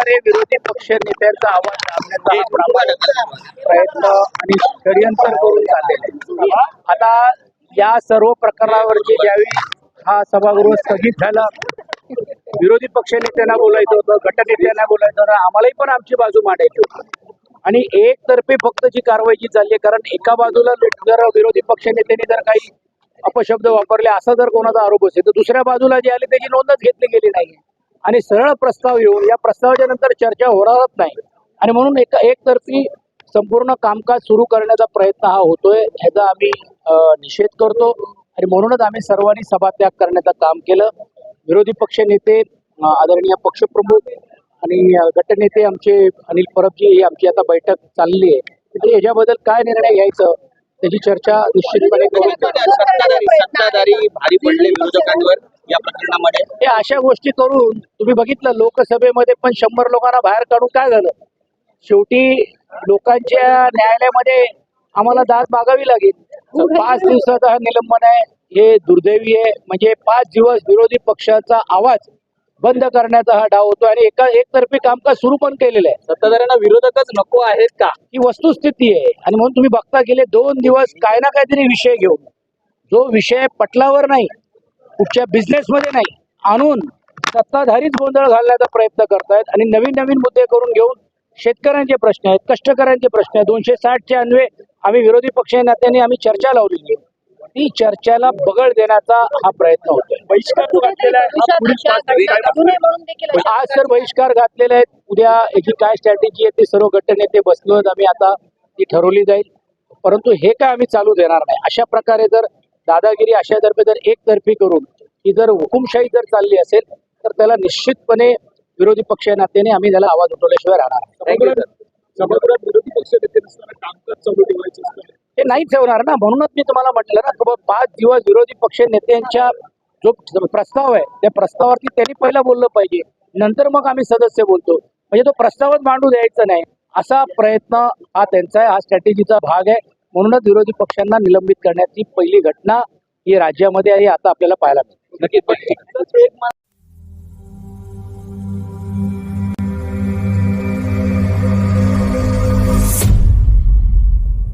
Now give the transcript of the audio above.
पक्ष नेत्यांचा आवाज दाबण्याचा प्रयत्न आणि षडयंत्र करून चाललेले आता या सर्व प्रकरणावरती ज्यावेळी हा सभागृह स्थगित झाला विरोधी पक्ष नेत्यांना बोलायचं होतं गटनेत्यांना बोलायचं होतं आम्हालाही पण आमची बाजू मांडायची होती. आणि एकतर्फे फक्त जी कारवाई जी चालली आहे कारण एका बाजूला जर विरोधी पक्ष नेत्यांनी जर काही अपशब्द वापरले असा जर कोणाचा आरोप असेल तर दुसऱ्या बाजूला जे आले त्याची नोंदच घेतली गेली नाही आणि सरळ प्रस्ताव येऊन या प्रस्तावाच्या नंतर चर्चा होणारच नाही. आणि म्हणून एक एकतर्फी संपूर्ण कामकाज सुरू करण्याचा प्रयत्न हा होतोय ह्याचा आम्ही निषेध करतो. आणि म्हणूनच आम्ही सर्वांनी सभात्याग करण्याचं काम केलं. विरोधी पक्ष नेते आदरणीय पक्षप्रमुख आणि गटनेते आमचे अनिल परबजी ही आमची आता बैठक चालली आहे. आणि याच्याबद्दल काय निर्णय घ्यायचं त्याची चर्चा निश्चितपणे सत्ताधारी भारी पडले विरोधकांवर. या प्रकरणामध्ये अशा गोष्टी करून तुम्ही बघितलं लोकसभेमध्ये पण शंभर लोकांना बाहेर काढून काय झालं? शेवटी लोकांच्या न्यायालयामध्ये आम्हाला दाद मागावी लागेल. पाच दिवसाचा हा निलंबन आहे. हे दुर्दैवी आहे. म्हणजे पाच दिवस विरोधी पक्षाचा आवाज बंद करण्याचा हा डाव होतो आणि एका एकतर्फी कामकाज सुरू पण केलेलं आहे. सत्ताधाऱ्यांना विरोधकच नको आहेत का? ही वस्तुस्थिती आहे. आणि म्हणून तुम्ही बघता गेले दोन दिवस काय ना काहीतरी विषय घेऊन. जो विषय पटलावर नाही कुठच्या बिझनेसमध्ये नाही आणून सत्ताधारीच गोंधळ घालण्याचा प्रयत्न करतायत आणि नवीन नवीन मुद्दे करून घेऊन शेतकऱ्यांचे प्रश्न आहेत कष्टकऱ्यांचे प्रश्न आहेत. दोनशे साठचे अन्वे आम्ही विरोधी पक्ष नेत्यांनी आम्ही चर्चा लावलेली आहे. ती चर्चेला बगळ देण्याचा हा प्रयत्न होतोय. बहिष्कार हा? आज तर बहिष्कार घातलेले आहेत. उद्या याची काय स्ट्रॅटेजी आहे ते सर्व गटनेते बसलो आहेत आम्ही आता ती ठरवली जाईल. परंतु हे काय आम्ही चालू देणार नाही? अशा प्रकारे जर दादागिरी अशा तर्फे जर एकतर्फी करून ही जर हुकुमशाही जर चालली असेल तर त्याला निश्चितपणे विरोधी पक्ष नात्याने आम्ही त्याला आवाज उठवल्याशिवाय राहणार नाही. सभागृहात सभागृहात विरोधी पक्ष नेते नसताना कामकाज चालू ठेवायचं असतं. हे नाहीच होणार ना. म्हणूनच मी तुम्हाला म्हटलं ना की बाबा पाच दिवस विरोधी पक्ष नेत्यांच्या जो प्रस्ताव आहे त्या प्रस्तावावरती त्यांनी पहिला बोललं पाहिजे. नंतर मग आम्ही सदस्य बोलतो. म्हणजे तो प्रस्तावच मांडू द्यायचा नाही. असा प्रयत्न हा त्यांचा आहे हा स्ट्रॅटेजीचा भाग आहे. म्हणूनच विरोधी पक्षांना निलंबित करण्याची पहिली घटना ही राज्यामध्ये आहे आता आपल्याला पाहायला मिळते. नक्कीच.